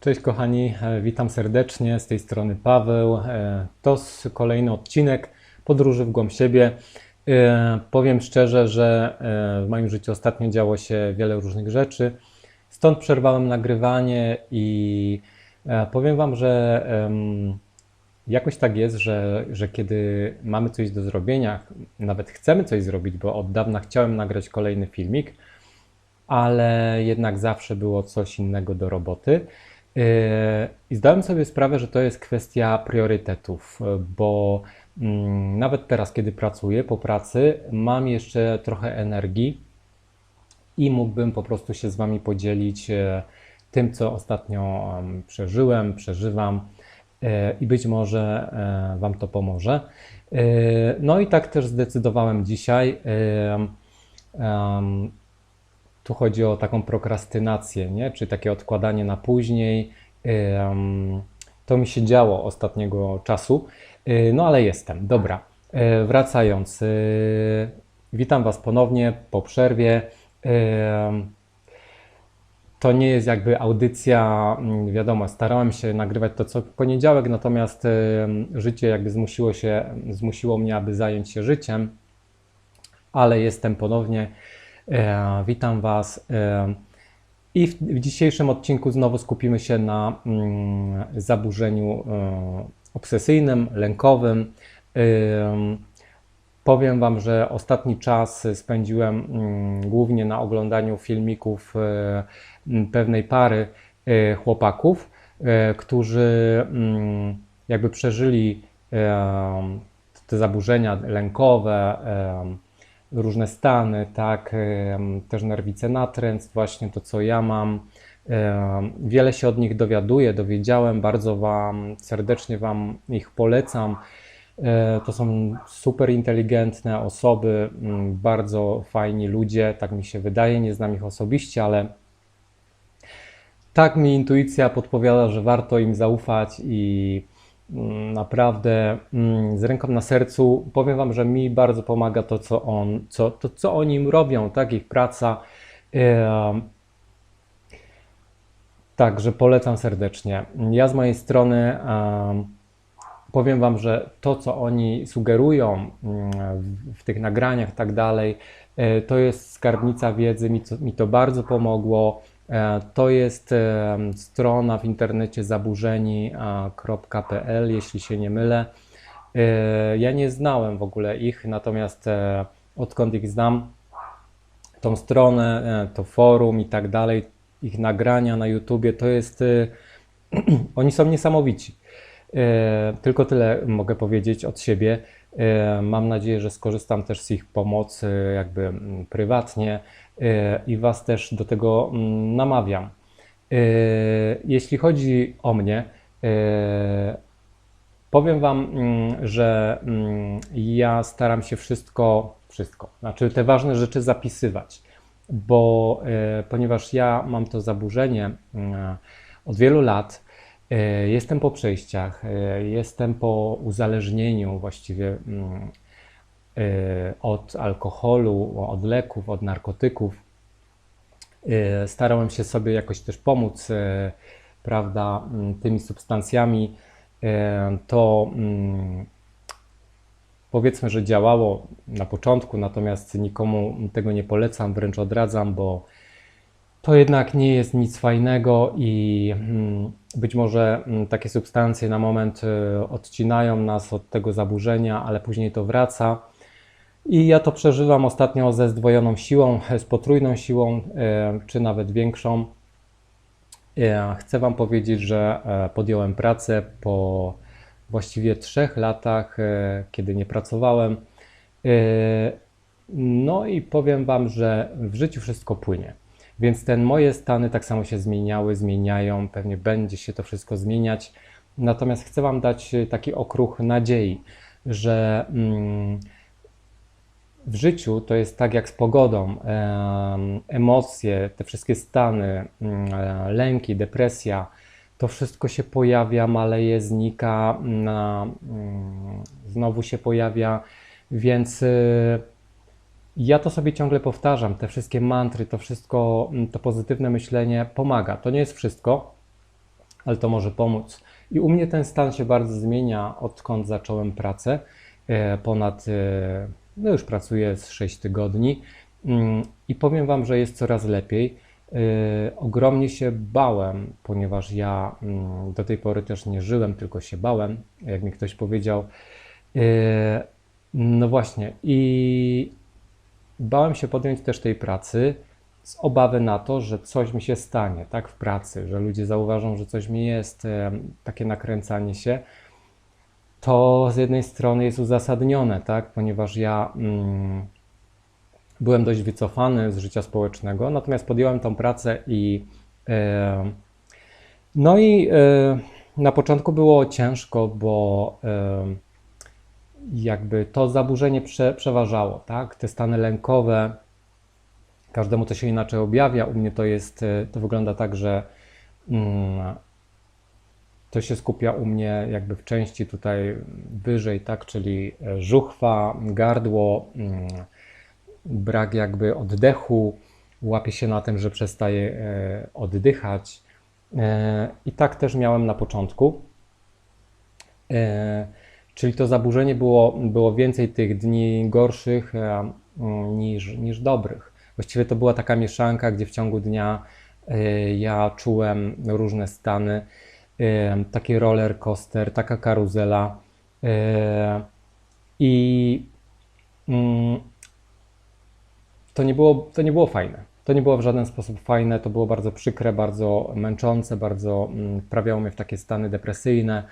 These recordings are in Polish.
Cześć kochani, e, witam serdecznie, z tej strony Paweł. E, To kolejny odcinek podróży w głąb siebie. E, Powiem szczerze, że w moim życiu ostatnio działo się wiele różnych rzeczy, stąd przerwałem nagrywanie i powiem Wam, że jakoś tak jest, że, że kiedy mamy coś do zrobienia, nawet chcemy coś zrobić, bo od dawna chciałem nagrać kolejny filmik, ale jednak zawsze było coś innego do roboty. Yy, I zdałem sobie sprawę, że to jest kwestia priorytetów, yy, bo mm, nawet teraz, kiedy pracuję po pracy, mam jeszcze trochę energii i mógłbym po prostu się z Wami podzielić e, tym, co ostatnio em, przeżyłem, przeżywam i być może e, Wam to pomoże. No i tak też zdecydowałem dzisiaj. Tu chodzi o taką prokrastynację, nie? czy takie odkładanie na później. To mi się działo ostatniego czasu, Yy, no ale jestem. Dobra, Yy, wracając, yy, witam Was ponownie po przerwie. To nie jest jakby audycja, mm, wiadomo, starałem się nagrywać to co poniedziałek, natomiast życie jakby zmusiło się, zmusiło mnie, aby zająć się życiem, ale jestem ponownie. E, Witam Was. E, I w, w dzisiejszym odcinku znowu skupimy się na mm, zaburzeniu e, obsesyjnym, lękowym. Em, Powiem Wam, że ostatni czas spędziłem mm, głównie na oglądaniu filmików e, pewnej pary e, chłopaków, e, którzy mm, jakby przeżyli te zaburzenia lękowe, em, różne stany, tak, też nerwice natręt, właśnie to, co ja mam. Wiele się od nich dowiaduję, dowiedziałem, bardzo Wam serdecznie Wam ich polecam. E, To są super inteligentne osoby, mm, bardzo fajni ludzie, tak mi się wydaje, nie znam ich osobiście, ale tak mi intuicja podpowiada, że warto im zaufać i naprawdę mm, z ręką na sercu powiem Wam, że mi bardzo pomaga to, co, on, co, to, co oni robią, tak, ich praca. Także polecam serdecznie. Ja z mojej strony em, powiem Wam, że to, co oni sugerują mm, w, tych nagraniach, tak dalej, e, to jest skarbnica wiedzy, mi mi to bardzo pomogło. E, To jest em, strona w internecie zaburzeni.pl, jeśli się nie mylę. E, Ja nie znałem w ogóle ich, natomiast e, odkąd ich znam, tą stronę, e, to forum i tak dalej, ich nagrania na YouTubie, to jest. e, Oni są niesamowici. E, Tylko tyle mogę powiedzieć od siebie. E, Mam nadzieję, że skorzystam też z ich pomocy, jakby mm, prywatnie e, i Was też do tego mm, namawiam. E, Jeśli chodzi o mnie, Powiem Wam, mm, że ja staram się wszystko, wszystko, znaczy te ważne rzeczy zapisywać, bo ponieważ ja mam to zaburzenie od wielu lat, jestem po przejściach, e, jestem po uzależnieniu właściwie mm, e, od alkoholu, od leków, od narkotyków. E, Starałem się sobie jakoś też pomóc, e, prawda, m, tymi substancjami. E, To mm, powiedzmy, że działało na początku, natomiast nikomu tego nie polecam, wręcz odradzam, bo to jednak nie jest nic fajnego i mm, być może mm, takie substancje na moment e, odcinają nas od tego zaburzenia, ale później to wraca. I ja to przeżywam ostatnio ze zdwojoną siłą, z potrójną siłą, e, czy nawet większą. Ja Chcę Wam powiedzieć, że e, podjąłem pracę po właściwie trzech latach, e, kiedy nie pracowałem. No i powiem Wam, że w życiu wszystko płynie. Więc ten moje stany tak samo się zmieniały, zmieniają, pewnie będzie się to wszystko zmieniać. Natomiast chcę Wam dać e, taki okruch nadziei, że mm, w życiu to jest tak jak z pogodą. em, Emocje, te wszystkie stany, mm, e, lęki, depresja, to wszystko się pojawia, maleje, znika, mm, znowu się pojawia, więc y, ja to sobie ciągle powtarzam. Te wszystkie mantry, to wszystko, mm, to pozytywne myślenie pomaga. To nie jest wszystko, ale to może pomóc. I u mnie ten stan się bardzo zmienia, odkąd zacząłem pracę. E, ponad, e, no już pracuję z 6 tygodni mm, i powiem Wam, że jest coraz lepiej. E, ogromnie się bałem, ponieważ ja mm, do tej pory też nie żyłem, tylko się bałem. Jak mi ktoś powiedział, no właśnie, i bałem się podjąć też tej pracy z obawy na to, że coś mi się stanie, tak, w pracy, że ludzie zauważą, że coś mi jest, takie nakręcanie się. To z jednej strony jest uzasadnione, tak, ponieważ ja mm, byłem dość wycofany z życia społecznego, natomiast podjąłem tą pracę i e, no i e, na początku było ciężko, bo e, jakby to zaburzenie prze, przeważało, tak? Te stany lękowe, każdemu to się inaczej objawia. U mnie to jest, e, to wygląda tak, że mm, to się skupia u mnie jakby w części tutaj wyżej, tak? Czyli e, żuchwa, gardło, mm, brak jakby oddechu, łapie się na tym, że przestaje e, oddychać. I tak też miałem na początku. Czyli to zaburzenie było, było więcej tych dni gorszych e, niż, niż dobrych. Właściwie to była taka mieszanka, gdzie w ciągu dnia e, ja czułem różne stany, e, taki roller coaster, taka karuzela. I mm, to nie, było, to nie było fajne. To nie było w żaden sposób fajne, to było bardzo przykre, bardzo męczące, bardzo mm, wprawiało mnie w takie stany depresyjne.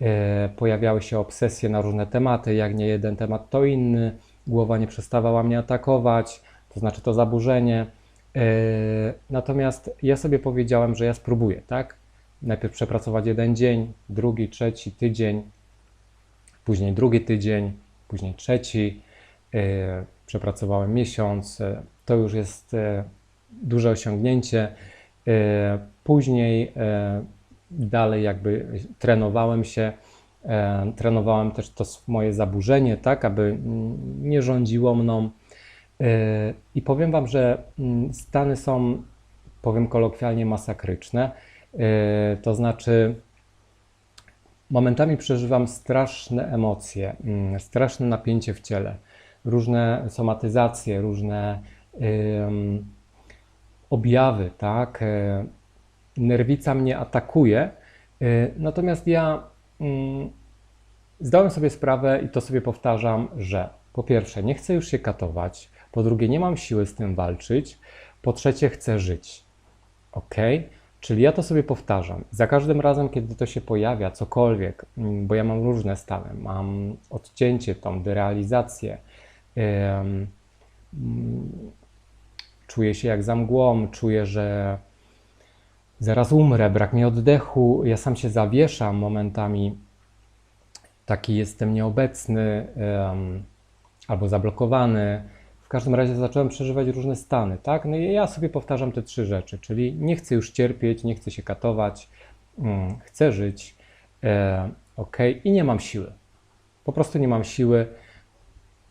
E, pojawiały się obsesje na różne tematy, jak nie jeden temat, to inny. Głowa nie przestawała mnie atakować, to znaczy to zaburzenie. E, natomiast ja sobie powiedziałem, że ja spróbuję, tak? Najpierw przepracować jeden dzień, drugi, trzeci tydzień, później drugi tydzień, później trzeci. E, przepracowałem miesiąc. To już jest duże osiągnięcie. Później dalej jakby trenowałem się, e, trenowałem też to moje zaburzenie, tak, aby nie rządziło mną. E, I powiem Wam, że stany są, powiem kolokwialnie, masakryczne. E, to znaczy, momentami przeżywam straszne emocje, straszne napięcie w ciele, różne somatyzacje, różne objawy, tak nerwica mnie atakuje. Y, natomiast ja mm, zdałem sobie sprawę i to sobie powtarzam, że po pierwsze nie chcę już się katować, po drugie nie mam siły z tym walczyć, po trzecie chcę żyć. Ok? Czyli ja to sobie powtarzam. Za każdym razem, kiedy to się pojawia, cokolwiek, mm, bo ja mam różne stany, mam odcięcie, tą derealizację, mm, czuję się jak za mgłą, czuję, że zaraz umrę, brak mi oddechu, ja sam się zawieszam momentami, taki jestem nieobecny um, albo zablokowany. W każdym razie zacząłem przeżywać różne stany, tak? No i ja sobie powtarzam te trzy rzeczy, czyli nie chcę już cierpieć, nie chcę się katować, um, chcę żyć, e, ok, i nie mam siły. Po prostu nie mam siły.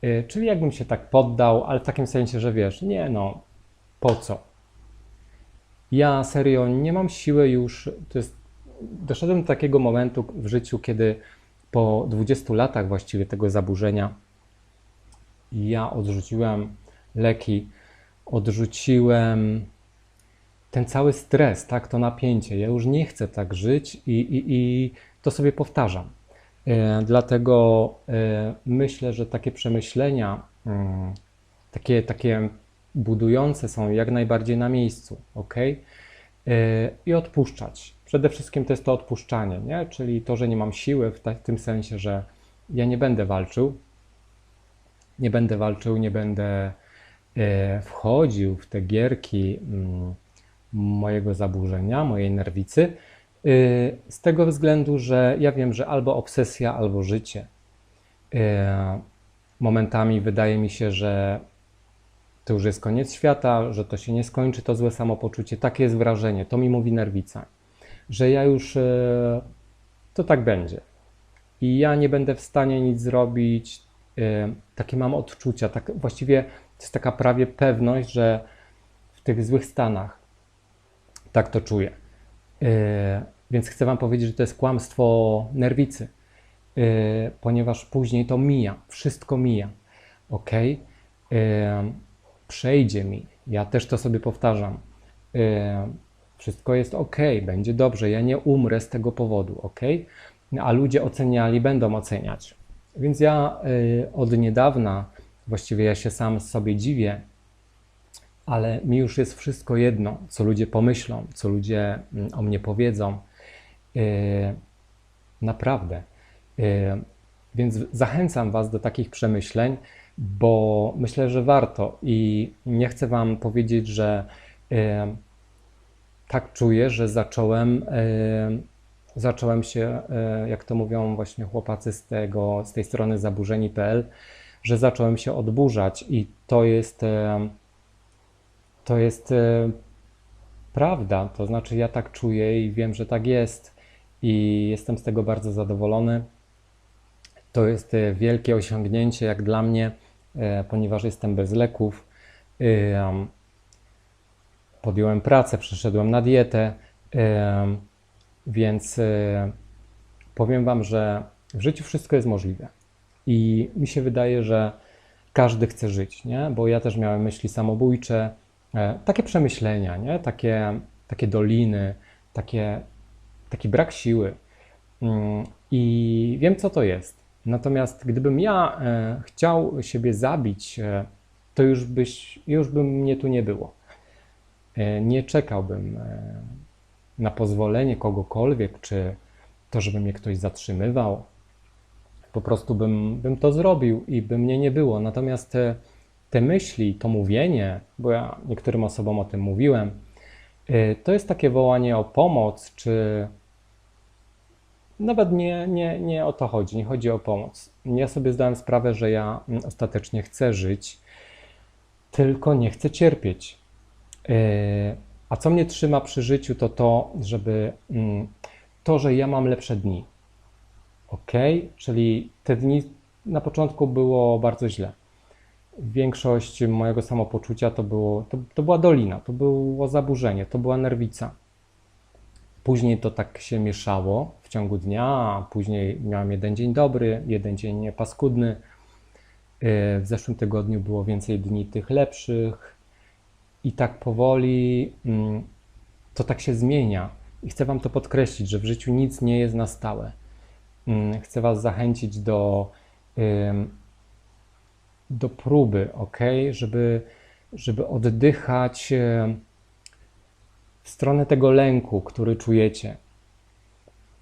E, czyli jakbym się tak poddał, ale w takim sensie, że wiesz, nie no, po co? Ja serio nie mam siły już. To jest, doszedłem do takiego momentu w życiu, kiedy po 20 latach właściwie tego zaburzenia ja odrzuciłem leki, odrzuciłem ten cały stres, tak, to napięcie. Ja już nie chcę tak żyć i, i, i to sobie powtarzam. E, dlatego e, myślę, że takie przemyślenia, mm, takie, takie budujące są jak najbardziej na miejscu, ok? E, I odpuszczać. Przede wszystkim to jest to odpuszczanie, nie? czyli to, że nie mam siły w, w tym sensie, że ja nie będę walczył, nie będę walczył, nie będę e, wchodził w te gierki mm, mojego zaburzenia, mojej nerwicy, e, z tego względu, że ja wiem, że albo obsesja, albo życie. Momentami wydaje mi się, że to już jest koniec świata, że to się nie skończy, to złe samopoczucie. Takie jest wrażenie, to mi mówi nerwica, że ja już e, to tak będzie. I ja nie będę w stanie nic zrobić. E, takie mam odczucia, tak właściwie to jest taka prawie pewność, że w tych złych stanach tak to czuję. E, Więc chcę Wam powiedzieć, że to jest kłamstwo nerwicy, ponieważ później to mija, wszystko mija. Ok? Przejdzie mi. Ja też to sobie powtarzam. Yy, wszystko jest ok, będzie dobrze, ja nie umrę z tego powodu, ok? A ludzie oceniali, będą oceniać. Więc ja yy, od niedawna, właściwie ja się sam sobie dziwię, ale mi już jest wszystko jedno, co ludzie pomyślą, co ludzie mm, o mnie powiedzą. Yy, naprawdę. Więc zachęcam Was do takich przemyśleń, bo myślę, że warto i nie chcę Wam powiedzieć, że yy, tak czuję, że zacząłem, zacząłem się, jak to mówią właśnie chłopacy z, tego, z tej strony zaburzeni.pl, że zacząłem się odburzać i to jest to jest e, prawda. To znaczy, ja tak czuję i wiem, że tak jest, i jestem z tego bardzo zadowolony. To jest wielkie osiągnięcie, jak dla mnie, ponieważ jestem bez leków. Podjąłem pracę, przeszedłem na dietę, więc powiem Wam, że w życiu wszystko jest możliwe. I mi się wydaje, że każdy chce żyć, nie? bo ja też miałem myśli samobójcze, E, takie przemyślenia, nie? Takie, takie doliny, takie, taki brak siły. Mm, I wiem, co to jest. Natomiast gdybym ja e, chciał siebie zabić, e, to już, byś, już by mnie tu nie było. Nie czekałbym na pozwolenie kogokolwiek, czy to, żeby mnie ktoś zatrzymywał. Po prostu bym, bym to zrobił i by mnie nie było. Natomiast te myśli, to mówienie, bo ja niektórym osobom o tym mówiłem, to jest takie wołanie o pomoc, czy nawet nie, nie, nie o to chodzi, nie chodzi o pomoc. Ja sobie zdałem sprawę, że ja mm, ostatecznie chcę żyć, tylko nie chcę cierpieć. Y, a co mnie trzyma przy życiu, to to, żeby mm, to, że ja mam lepsze dni. Ok? Czyli te dni na początku było bardzo źle większość mojego samopoczucia to, było, to, to była dolina, to było zaburzenie, to była nerwica. Później to tak się mieszało ciągu dnia, a później miałem jeden dzień dobry, jeden dzień paskudny. Y, w zeszłym tygodniu było więcej dni tych lepszych i tak powoli mm, to tak się zmienia. I chcę Wam to podkreślić, że w życiu nic nie jest na stałe. Mm, chcę Was zachęcić do do próby, ok? Żeby, żeby oddychać e, w stronę tego lęku, który czujecie,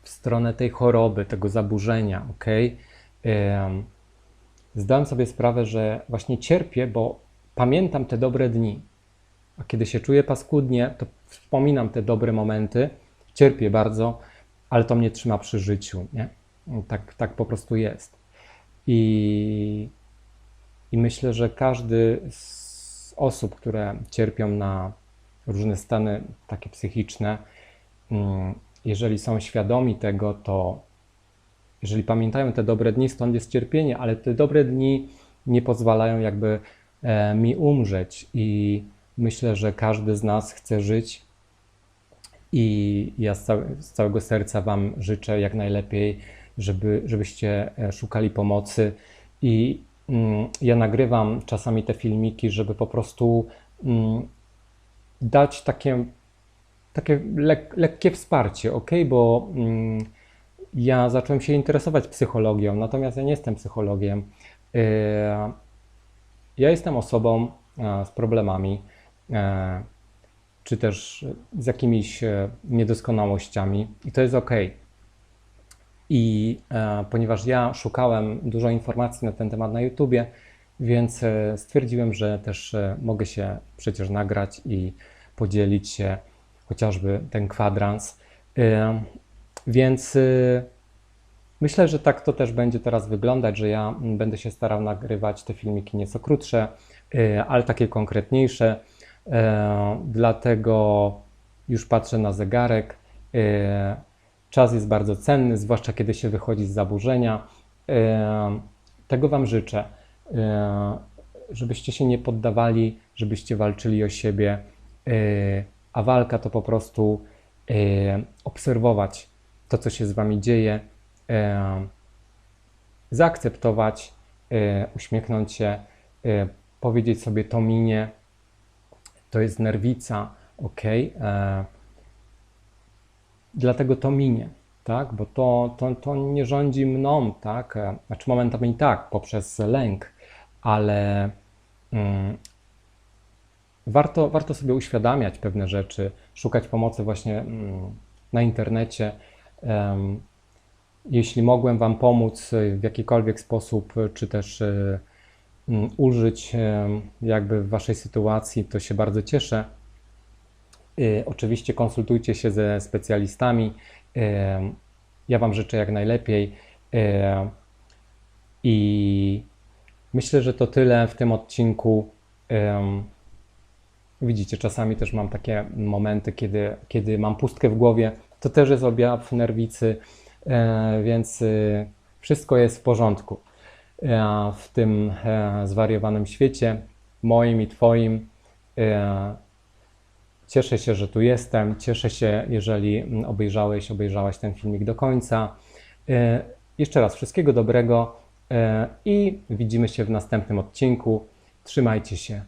w stronę tej choroby, tego zaburzenia, ok? Zdałem sobie sprawę, że właśnie cierpię, bo pamiętam te dobre dni. A kiedy się czuję paskudnie, to wspominam te dobre momenty, cierpię bardzo, ale to mnie trzyma przy życiu. Nie? Tak, tak po prostu jest. I i myślę, że każdy z osób, które cierpią na różne stany takie psychiczne, mm, jeżeli są świadomi tego, to jeżeli pamiętają te dobre dni, stąd jest cierpienie, ale te dobre dni nie pozwalają jakby e, mi umrzeć i myślę, że każdy z nas chce żyć. I ja z, całego serca Wam życzę jak najlepiej, żeby, żebyście e, szukali pomocy. I Mm, ja nagrywam czasami te filmiki, żeby po prostu mm, dać takie, takie lek, lekkie wsparcie, ok? Bo mm, ja zacząłem się interesować psychologią, natomiast ja nie jestem psychologiem. E, ja jestem osobą e, z problemami, e, czy też z jakimiś niedoskonałościami, i to jest ok. I ponieważ ja szukałem dużo informacji na ten temat na YouTubie, więc stwierdziłem, że też mogę się przecież nagrać i podzielić się chociażby ten kwadrans. Więc e, myślę, że tak to też będzie teraz wyglądać, że ja będę się starał nagrywać te filmiki nieco krótsze, e, ale takie konkretniejsze. Dlatego już patrzę na zegarek. Czas jest bardzo cenny, zwłaszcza kiedy się wychodzi z zaburzenia. Tego Wam życzę, żebyście się nie poddawali, żebyście walczyli o siebie, a walka to po prostu e, obserwować to, co się z Wami dzieje, e, zaakceptować, e, uśmiechnąć się, e, powiedzieć sobie to minie, to jest nerwica, ok, e, dlatego to minie, tak, bo to, to, to nie rządzi mną, tak, e, znaczy momentami tak, poprzez lęk, ale mm, warto, warto sobie uświadamiać pewne rzeczy, szukać pomocy właśnie mm, na internecie. Jeśli mogłem Wam pomóc y, w jakikolwiek sposób, y, czy też y, mm, ulżyć jakby w Waszej sytuacji, to się bardzo cieszę. Oczywiście konsultujcie się ze specjalistami. Ja Wam życzę jak najlepiej. I myślę, że to tyle w tym odcinku. Widzicie, czasami też mam takie momenty, kiedy, kiedy mam pustkę w głowie. To też jest objaw nerwicy, e, więc y, wszystko jest w porządku e, w tym e, zwariowanym świecie, moim i Twoim. Cieszę się, że tu jestem. Cieszę się, jeżeli obejrzałeś, obejrzałaś ten filmik do końca. Jeszcze raz wszystkiego dobrego i widzimy się w następnym odcinku. Trzymajcie się.